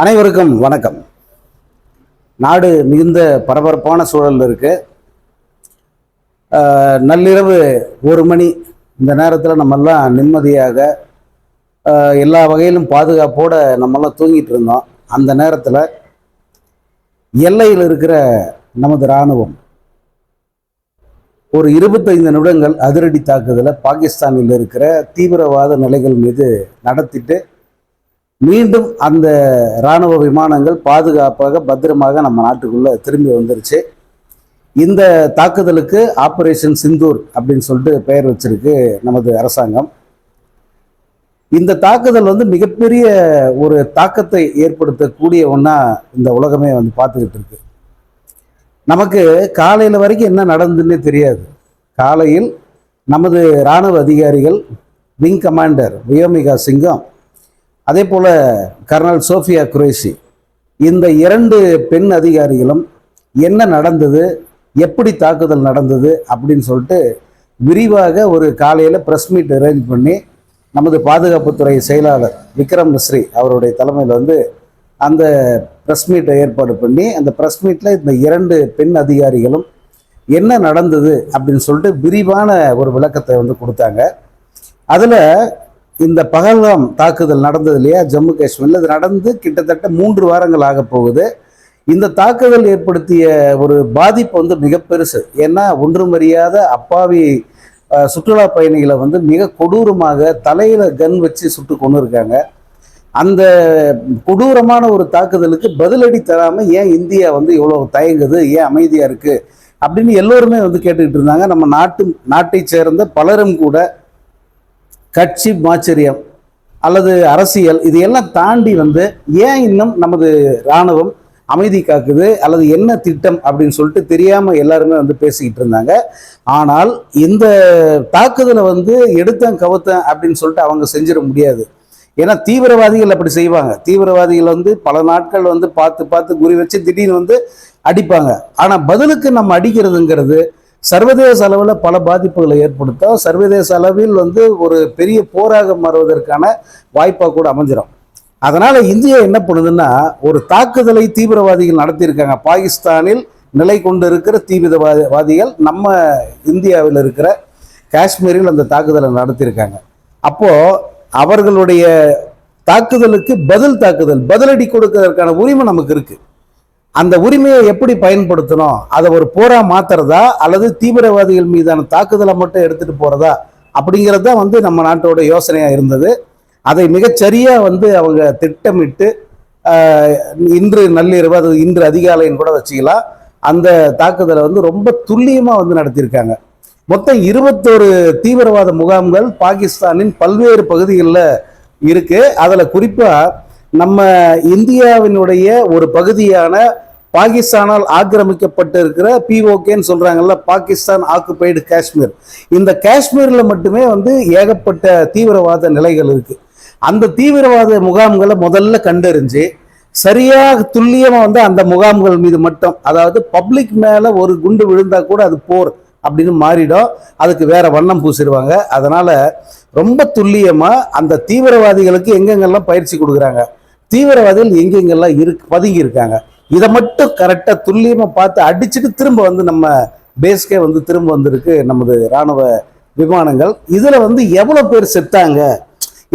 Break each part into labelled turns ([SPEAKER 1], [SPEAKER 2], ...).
[SPEAKER 1] அனைவருக்கும் வணக்கம். நாடு மிகுந்த பரபரப்பான சூழலில் இருக்கு. நள்ளிரவு ஒரு மணி இந்த நேரத்தில் நம்மெல்லாம் நிம்மதியாக எல்லா வகையிலும் பாதுகாப்போட நம்மெல்லாம் தூங்கிட்டு இருந்தோம். அந்த நேரத்தில் எல்லையில் இருக்கிற நமது இராணுவம் ஒரு இருபத்தைந்து நிமிடங்கள் அதிரடி தாக்குதலை பாகிஸ்தானில் இருக்கிற தீவிரவாத நிலைகள் மீது நடத்திட்டு மீண்டும் அந்த இராணுவ விமானங்கள் பாதுகாப்பாக பத்திரமாக நம்ம நாட்டுக்குள்ளே திரும்பி வந்துருச்சு. இந்த தாக்குதலுக்கு ஆபரேஷன் சிந்தூர் அப்படின்னு சொல்லிட்டு பெயர் வச்சிருக்கு நமது அரசாங்கம். இந்த தாக்குதல் வந்து மிகப்பெரிய ஒரு தாக்கத்தை ஏற்படுத்தக்கூடிய ஒன்றா இந்த உலகமே வந்து பார்த்துக்கிட்டு இருக்கு. நமக்கு காலையில் வரைக்கும் என்ன நடந்துன்னே தெரியாது. காலையில் நமது இராணுவ அதிகாரிகள் விங் கமாண்டர் வியோமிகா சிங்கம் அதே போல் கர்னல் சோஃபியா குரேசி இந்த இரண்டு பெண் அதிகாரிகளும் என்ன நடந்தது எப்படி தாக்குதல் நடந்தது அப்படின்னு சொல்லிட்டு விரிவாக ஒரு காலையில் ப்ரெஸ் மீட் அரேஞ்ச் பண்ணி நமது பாதுகாப்புத்துறை செயலாளர் விக்ரம் மிஸ்ரி அவருடைய தலைமையில் வந்து அந்த ப்ரெஸ் மீட்டை ஏற்பாடு பண்ணி அந்த ப்ரெஸ் மீட்டில் இந்த இரண்டு பெண் அதிகாரிகளும் என்ன நடந்தது அப்படின்னு சொல்லிட்டு விரிவான ஒரு விளக்கத்தை வந்து கொடுத்தாங்க. அதில் இந்த பகல்காம் தாக்குதல் நடந்தது இல்லையா? ஜம்மு காஷ்மீரில். இது நடந்து கிட்டத்தட்ட மூன்று வாரங்கள் ஆக போகுது. இந்த தாக்குதல் ஏற்படுத்திய ஒரு பாதிப்பு வந்து மிக பெருசு. ஏன்னா ஒன்றுமறியாத அப்பாவி சுற்றுலா பயணிகளை வந்து மிக கொடூரமாக தலையில கன் வச்சு சுட்டு கொண்டு இருக்காங்க அந்த கொடூரமான ஒரு தாக்குதலுக்கு பதிலடி தராம ஏன் இந்தியா வந்து இவ்வளவு தயங்குது? ஏன் அமைதியா இருக்கு? அப்படின்னு எல்லோருமே வந்து கேட்டுக்கிட்டு இருந்தாங்க. நம்ம நாட்டு நாட்டை சேர்ந்த பலரும் கூட கட்சி மாச்சரியம் அல்லது அரசியல் இது எல்லாம் தாண்டி வந்து ஏன் இன்னும் நமது இராணுவம் அமைதி காக்குது அல்லது என்ன திட்டம் அப்படின்னு சொல்லிட்டு தெரியாமல் எல்லாருமே வந்து பேசிக்கிட்டு இருந்தாங்க. ஆனால் இந்த தாக்குதலை வந்து எடுத்தேன் கவுத்தேன் அப்படின்னு சொல்லிட்டு அவங்க செஞ்சிட முடியாது. ஏன்னா தீவிரவாதிகள் அப்படி செய்வாங்க. தீவிரவாதிகள் வந்து பல நாட்கள் வந்து பார்த்து பார்த்து குறி வச்சு திடீர்னு வந்து அடிப்பாங்க. ஆனால் பதிலுக்கு நம்ம அடிக்கிறதுங்கிறது சர்வதேச அளவில் பல பாதிப்புகளை ஏற்படுத்தும் சர்வதேச அளவில் வந்து ஒரு பெரிய போராக மாறுவதற்கான வாய்ப்பாக கூட அமைஞ்சிடும் அதனால் இந்தியா என்ன பண்ணுதுன்னா ஒரு தாக்குதலை தீவிரவாதிகள் நடத்தியிருக்காங்க. பாகிஸ்தானில் நிலை கொண்டு இருக்கிற தீவிரவாதிகள் நம்ம இந்தியாவில் இருக்கிற காஷ்மீரில் அந்த தாக்குதலை நடத்தியிருக்காங்க. அப்போது அவர்களுடைய தாக்குதலுக்கு பதில் தாக்குதல் பதிலடி கொடுக்கறதுக்கான உரிமை நமக்கு இருக்குது அந்த உரிமையை எப்படி பயன்படுத்தணும்? அதை ஒரு போரா மாத்துறதா? அல்லது தீவிரவாதிகள் மீதான தாக்குதலை மட்டும் எடுத்துட்டு போறதா? அப்படிங்கிறது தான் வந்து நம்ம நாட்டோட யோசனையாக இருந்தது. அதை மிகச்சரியாக வந்து அவங்க திட்டமிட்டு இன்று நள்ளிரவு அது இன்று அதிகாலைன்னு கூட வச்சுக்கலாம் அந்த தாக்குதலை வந்து ரொம்ப துல்லியமாக வந்து நடத்தியிருக்காங்க. மொத்தம் இருபத்தோரு தீவிரவாத முகாம்கள் பாகிஸ்தானின் பல்வேறு பகுதிகளில் இருக்கு. அதில் குறிப்பாக நம்ம இந்தியாவினுடைய ஒரு பகுதியான பாகிஸ்தானால் ஆக்கிரமிக்கப்பட்டு இருக்கிற பிஓகேன்னு சொல்றாங்கல்ல பாகிஸ்தான் ஆக்குபைடு காஷ்மீர் இந்த காஷ்மீர்ல மட்டுமே வந்து ஏகப்பட்ட தீவிரவாத நிலைகள் இருக்கு. அந்த தீவிரவாத முகாம்களை முதல்ல கண்டறிஞ்சு சரியாக துல்லியமா வந்து அந்த முகாம்கள் மீது மட்டும் அதாவது பப்ளிக் மேல ஒரு குண்டு விழுந்தா கூட அது போர் அப்படின்னு மாறிடும். அதுக்கு வேற வண்ணம் பூசிடுவாங்க. அதனால ரொம்ப துல்லியமா அந்த தீவிரவாதிகளுக்கு எங்கெங்கெல்லாம் பயிற்சி கொடுக்குறாங்க? தீவிரவாதிகள் எங்கெங்கெல்லாம் இருக்கு பதுங்கி இருக்காங்க. இதை மட்டும் கரெக்டாக துல்லியமாக பார்த்து அடிச்சுட்டு திரும்ப வந்து நம்ம பேஸ்கே வந்து திரும்ப வந்திருக்கு நமது ராணுவ விமானங்கள். இதில் வந்து எவ்வளோ பேர் செத்தாங்க?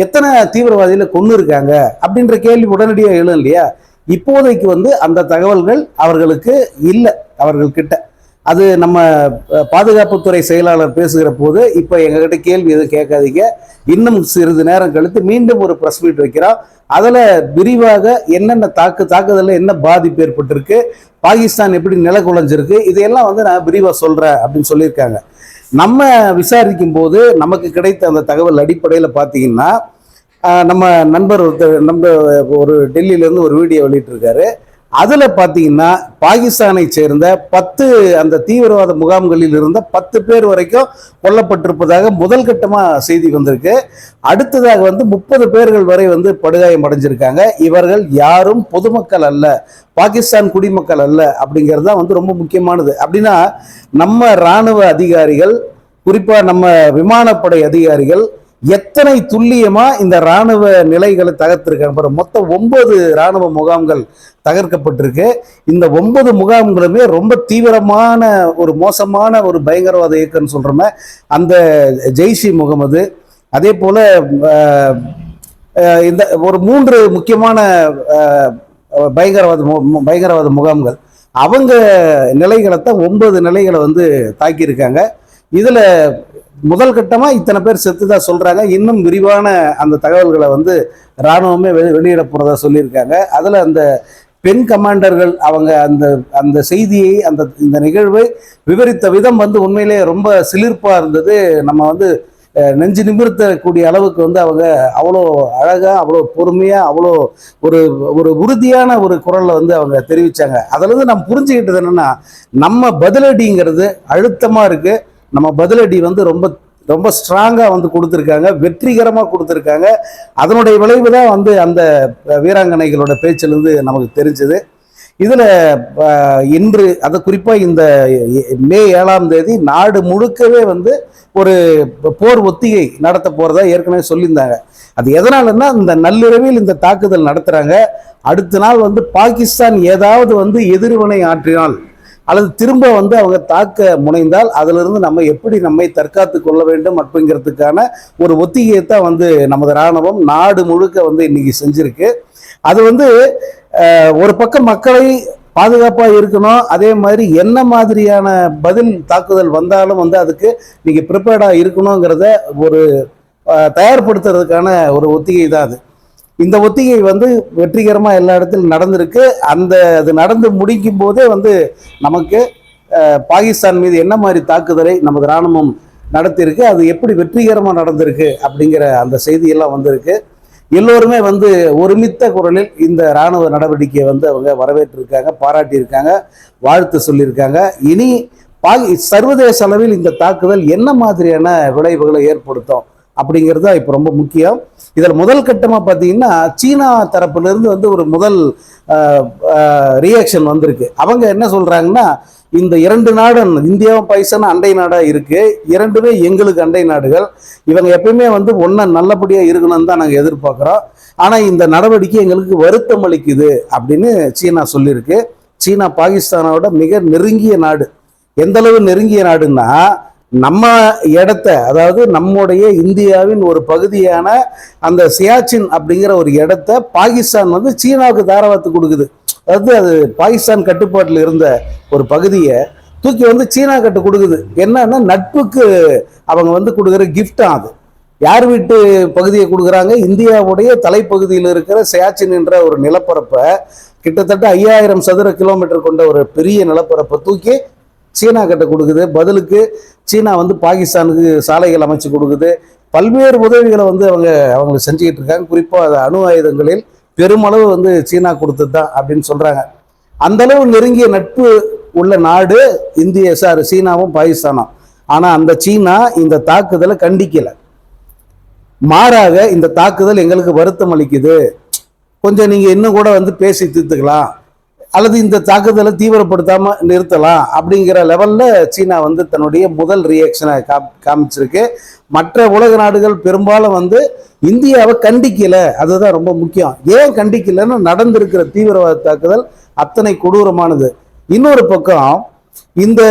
[SPEAKER 1] எத்தனை தீவிரவாதிகளை கொண்டு இருக்காங்க அப்படின்ற கேள்வி உடனடியாக எழும் இல்லையா? இப்போதைக்கு வந்து அந்த தகவல்கள் அவர்களுக்கு இல்லை அவர்கள்கிட்ட அது நம்ம பாதுகாப்புத்துறை செயலாளர் பேசுகிற போது இப்போ எங்ககிட்ட கேள்வி எதுவும் கேட்காதீங்க. இன்னும் சிறிது நேரம் கழித்து மீண்டும் ஒரு ப்ரெஸ் மீட் வைக்கிறோம். அதில் விரிவாக என்னென்ன தாக்கு தாக்குதலில் என்ன பாதிப்பு ஏற்பட்டிருக்கு பாகிஸ்தான் எப்படி நில குலைஞ்சிருக்கு இதையெல்லாம் வந்து நான் விரிவாக சொல்கிறேன் அப்படின்னு சொல்லியிருக்காங்க. நம்ம விசாரிக்கும் போது நமக்கு கிடைத்த அந்த தகவல் அடிப்படையில் பார்த்தீங்கன்னா நம்ம நண்பர் ஒருத்தர் நம்ம ஒரு டெல்லியிலேருந்து ஒரு வீடியோ வெளியிட்டிருக்காரு. அதில் பார்த்தீங்கன்னா பாகிஸ்தானை சேர்ந்த பத்து அந்த தீவிரவாத முகாம்களில் இருந்த பத்து பேர் வரைக்கும் கொல்லப்பட்டிருப்பதாக முதல் கட்டமாக செய்தி வந்திருக்கு. அடுத்ததாக வந்து முப்பது பேர்கள் வரை வந்து படுகாயம் அடைஞ்சிருக்காங்க. இவர்கள் யாரும் பொதுமக்கள் அல்ல பாகிஸ்தான் குடிமக்கள் அல்ல அப்படிங்கிறது தான் வந்து ரொம்ப முக்கியமானது. அப்படின்னா நம்ம இராணுவ அதிகாரிகள் குறிப்பாக நம்ம விமானப்படை அதிகாரிகள் எத்தனை துல்லியமா இந்த ராணுவ நிலைகளை தகர்த்திருக்காங்க பாருங்க மொத்தம் ஒன்பது ராணுவ முகாம்கள் தகர்க்கப்பட்டிருக்கு. இந்த ஒன்பது முகாம்களுமே ரொம்ப தீவிரமான ஒரு மோசமான ஒரு பயங்கரவாத இயக்கம்னு சொல்றோமே. அந்த ஜெய்ஷி முகமது அதே போல இந்த ஒரு மூன்று முக்கியமான பயங்கரவாத மு- பயங்கரவாத முகாம்கள். அவங்க நிலைகளை தான் ஒன்பது நிலைகளை வந்து தாக்கியிருக்காங்க. இதில் முதல் கட்டமா இத்தனை பேர் செத்துதா சொல்றாங்க. இன்னும் விரிவான அந்த தகவல்களை வந்து ராணுவமே வெளி வெளியிட போறதா சொல்லியிருக்காங்க. அதுல அந்த பெண் கமாண்டர்கள் அவங்க அந்த அந்த செய்தியை அந்த இந்த நிகழ்வை விவரித்த விதம் வந்து உண்மையிலே ரொம்ப சிலிர்ப்பா இருந்தது. நம்ம வந்து நெஞ்சு நிமிர்த்தக்கூடிய அளவுக்கு வந்து அவங்க அவ்வளோ அழகாக அவ்வளோ பொறுமையாக அவ்வளோ ஒரு ஒரு உறுதியான ஒரு குரலில் வந்து அவங்க தெரிவித்தாங்க அதில் இருந்து நம்ம புரிஞ்சுக்கிட்டது என்னென்னா நம்ம பதிலடிங்கிறது அழுத்தமாக இருக்குது நம்ம பதிலடி வந்து ரொம்ப ரொம்ப ஸ்ட்ராங்காக வந்து கொடுத்துருக்காங்க வெற்றிகரமாக கொடுத்துருக்காங்க. அதனுடைய விளைவு தான் வந்து அந்த வீராங்கனைகளோட பேச்சிலிருந்து நமக்கு தெரிஞ்சது. இதில் இன்று அதை குறிப்பாக இந்த மே ஏழாம் தேதி நாடு முழுக்கவே வந்து ஒரு போர் ஒத்திகை நடத்த போகிறதா ஏற்கனவே சொல்லியிருந்தாங்க. அது எதனாலன்னா இந்த நள்ளிரவில் இந்த தாக்குதல் நடத்துகிறாங்க அடுத்த நாள் வந்து பாகிஸ்தான் ஏதாவது வந்து எதிர்வினை ஆற்றினால் அல்லது திரும்ப வந்து அவங்க தாக்க முனைந்தால் அதிலிருந்து நம்ம எப்படி நம்மை தற்காத்து கொள்ள வேண்டும் அப்படிங்கிறதுக்கான ஒரு ஒத்திகையை தான் வந்து நமது இராணுவம் நாடு முழுக்க வந்து இன்னைக்கு செஞ்சிருக்கு. அது வந்து ஒரு பக்கம் மக்களை பாதுகாப்பாக இருக்கணும் அதே மாதிரி என்ன மாதிரியான பதில் தாக்குதல் வந்தாலும் வந்து அதுக்கு நீங்கள் ப்ரிப்பேர்டாக இருக்கணுங்கிறத ஒரு தயார்படுத்துறதுக்கான ஒரு ஒத்திகை தான் அது. இந்த ஒத்திகை வந்து வெற்றிகரமா எல்லா இடத்திலும் நடந்திருக்கு. அந்த அது நடந்து முடிக்கும் போதே வந்து நமக்கு பாகிஸ்தான் மீது என்ன மாதிரி தாக்குதலை நமது ராணுவம் நடத்தியிருக்கு அது எப்படி வெற்றிகரமாக நடந்திருக்கு அப்படிங்கிற அந்த செய்தியெல்லாம் வந்திருக்கு. எல்லோருமே வந்து ஒருமித்த குரலில் இந்த ராணுவ நடவடிக்கையை வந்து அவங்க வரவேற்றிருக்காங்க பாராட்டியிருக்காங்க வாழ்த்து சொல்லியிருக்காங்க. இனி பாகி சர்வதேச அளவில் இந்த தாக்குதல் என்ன மாதிரியான விளைவுகளை ஏற்படுத்தும் அப்படிங்கிறது தான் இப்போ ரொம்ப முக்கியம். இதில் முதல் கட்டமாக பார்த்தீங்கன்னா சீனா தரப்பிலிருந்து வந்து ஒரு முதல் ரியாக்ஷன் வந்திருக்கு. அவங்க என்ன சொல்கிறாங்கன்னா இந்த இரண்டு நாடும் இந்தியாவும் பாகிஸ்தானும் அண்டை நாடாக இருக்குது இரண்டுமே எங்களுக்கு அண்டை நாடுகள். இவங்க எப்பயுமே வந்து ஒன்றா நல்லபடியாக இருக்கணும்னு தான் நாங்கள் எதிர்பார்க்குறோம். ஆனால் இந்த நடவடிக்கை எங்களுக்கு வருத்தம் அளிக்குது அப்படின்னு சீனா சொல்லியிருக்கு. சீனா பாகிஸ்தானோட மிக நெருங்கிய நாடு. எந்தளவு நெருங்கிய நாடுன்னா நம்ம இடத்த அதாவது நம்முடைய இந்தியாவின் ஒரு பகுதியான அந்த சியாச்சின் அப்படிங்கிற ஒரு இடத்த பாகிஸ்தான் வந்து சீனாவுக்கு தாராளத்து கொடுக்குது. அதாவது அது பாகிஸ்தான் கட்டுப்பாட்டில் இருந்த ஒரு பகுதியை தூக்கி வந்து சீனா கட்டு கொடுக்குது. என்னன்னா நட்புக்கு அவங்க வந்து கொடுக்குற கிஃப்டாக அது. யார் வீட்டு பகுதியை கொடுக்குறாங்க? இந்தியாவுடைய தலைப்பகுதியில் இருக்கிற சியாச்சின் என்ற ஒரு நிலப்பரப்பை கிட்டத்தட்ட ஐயாயிரம் சதுர கிலோமீட்டர் கொண்ட ஒரு பெரிய நிலப்பரப்பை தூக்கி சீனா கிட்ட கொடுக்குது. பதிலுக்கு சீனா வந்து பாகிஸ்தானுக்கு சாலைகள் அமைச்சு கொடுக்குது. பல்வேறு உதவிகளை வந்து அவங்க அவங்களுக்கு செஞ்சுக்கிட்டு இருக்காங்க. குறிப்பாக அது அணு ஆயுதங்களில் பெருமளவு வந்து சீனா கொடுத்தது தான் அப்படின்னு சொல்கிறாங்க அந்த அளவு நெருங்கிய நட்பு உள்ள நாடு இந்திய சார் சீனாவும் பாகிஸ்தானும். ஆனால் அந்த சீனா இந்த தாக்குதலை கண்டிக்கலை. மாறாக இந்த தாக்குதல் எங்களுக்கு வருத்தம் அளிக்குது. கொஞ்சம் நீங்கள் இன்னும் கூட வந்து பேசி தீர்த்துக்கலாம். அல்லது இந்த தாக்குதலை தீவிரப்படுத்தாம நிறுத்தலாம் அப்படிங்கிற லெவல்ல சீனா வந்து தன்னுடைய முதல் ரியாக்ஷனை காமிச்சிருக்கு. மற்ற உலக நாடுகள் பெரும்பாலும் வந்து இந்தியாவை கண்டிக்கல. அதுதான் ரொம்ப முக்கியம். ஏன் கண்டிக்கலைன்னு நடந்திருக்கிற தீவிரவாத தாக்குதல் அத்தனை கொடூரமானது. இன்னொரு பக்கம் இந்த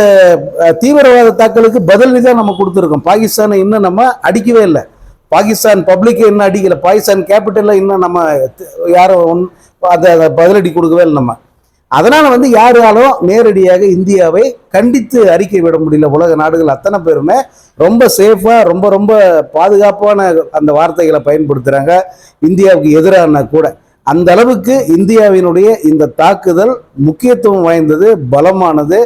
[SPEAKER 1] தீவிரவாத தாக்குதலுக்கு பதிலடி தான் நம்ம கொடுத்துருக்கோம். பாகிஸ்தானை இன்னும் நம்ம அடிக்கவே இல்லை. பாகிஸ்தான் பப்ளிக்கை இன்னும் அடிக்கல. பாகிஸ்தான் கேபிட்டல்ல இன்னும் நம்ம யாரும் அதை அதை பதிலடி கொடுக்கவே இல்லை நம்ம. அதனால் வந்து யாராலும் நேரடியாக இந்தியாவை கண்டித்து அறிக்கை விட முடியல. உலக நாடுகள் அத்தனை பேருமே ரொம்ப சேஃபாக ரொம்ப ரொம்ப பாதுகாப்பான அந்த வார்த்தைகளை பயன்படுத்துகிறாங்க இந்தியாவுக்கு எதிரான கூட. அந்த அளவுக்கு இந்தியாவினுடைய இந்த தாக்குதல் முக்கியத்துவம் வாய்ந்தது பலமானது.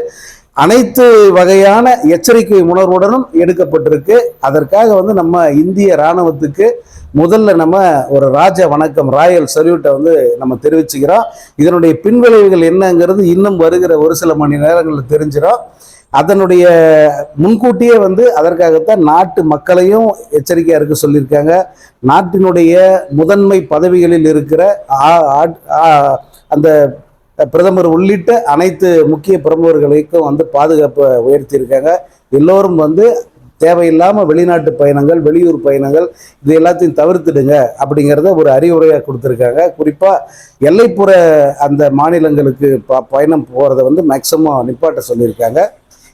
[SPEAKER 1] அனைத்து வகையான எச்சரிக்கை உணர்வுடனும் எடுக்கப்பட்டிருக்கு. அதற்காக வந்து நம்ம இந்திய ராணுவத்துக்கு முதல்ல நம்ம ஒரு ராஜ வணக்கம் ராயல் சல்யூட்டை வந்து நம்ம தெரிவிச்சுக்கிறோம். இதனுடைய பின்விளைவுகள் என்னங்கிறது இன்னும் வருகிற ஒரு சில மணி நேரங்களில் தெரிஞ்சிடும். அதனுடைய முன்கூட்டியே வந்து அதற்காகத்தான் நாட்டு மக்களையும் எச்சரிக்கையாக இருக்க சொல்லியிருக்காங்க. நாட்டினுடைய முதன்மை பதவிகளில் இருக்கிற ஆ- ஆ- அந்த பிரதமர் உள்ளிட்ட அனைத்து முக்கிய பிரமுகர்களுக்கும் வந்து பாதுகாப்பை உயர்த்தியிருக்காங்க. எல்லோரும் வந்து தேவையில்லாமல் வெளிநாட்டு பயணங்கள் வெளியூர் பயணங்கள் இது எல்லாத்தையும் தவிர்த்துடுங்க அப்படிங்கிறத ஒரு அறிவுரையாக கொடுத்துருக்காங்க. குறிப்பாக எல்லைப்புற அந்த மாநிலங்களுக்கு ப பயணம் போகிறத வந்து மேக்சிமம் நிப்பாட்ட சொல்லியிருக்காங்க.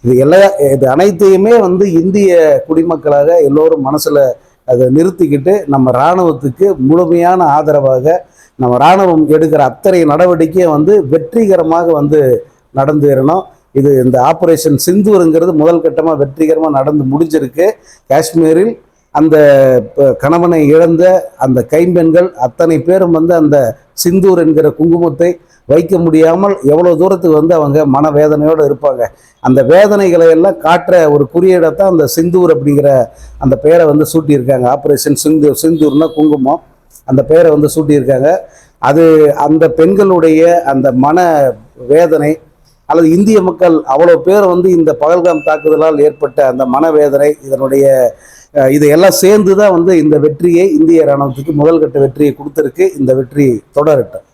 [SPEAKER 1] இது எல்லா இது அனைத்தையுமே வந்து இந்திய குடிமக்களாக எல்லோரும் மனசில் அதை நிறுத்திக்கிட்டு நம்ம இராணுவத்துக்கு முழுமையான ஆதரவாக நம்ம இராணுவம் எடுக்கிற அத்தனை நடவடிக்கையை வந்து வெற்றிகரமாக வந்து நடந்தேறணும். இது இந்த ஆப்ரேஷன் சிந்தூருங்கிறது முதல் கட்டமாக வெற்றிகரமாக நடந்து முடிஞ்சிருக்கு. காஷ்மீரில் அந்த கணவனை இழந்த அந்த கைம்பெண்கள் அத்தனை பேரும் வந்து அந்த சிந்தூர் என்கிற குங்குமத்தை வைக்க முடியாமல் எவ்வளோ தூரத்துக்கு வந்து அவங்க மனவேதனையோடு இருப்பாங்க. அந்த வேதனைகளை எல்லாம் காட்டுற ஒரு குறியீடத்தான் அந்த சிந்தூர் அப்படிங்கிற அந்த பெயரை வந்து சூட்டியிருக்காங்க. ஆப்ரேஷன் சிந்தூர் சிந்தூர்னா குங்குமம். அந்த பெயரை வந்து சூட்டியிருக்காங்க. அது அந்த பெண்களுடைய அந்த மன வேதனை அல்லது இந்திய மக்கள் அவ்வளோ பேர் வந்து இந்த பகல்காம் தாக்குதலால் ஏற்பட்ட அந்த மனவேதனை இதனுடைய இதையெல்லாம் சேர்ந்து தான் வந்து இந்த வெற்றியை இந்திய இராணுவத்துக்கு முதல் கட்ட வெற்றியை கொடுத்துருக்கு. இந்த வெற்றி தொடரட்டும்.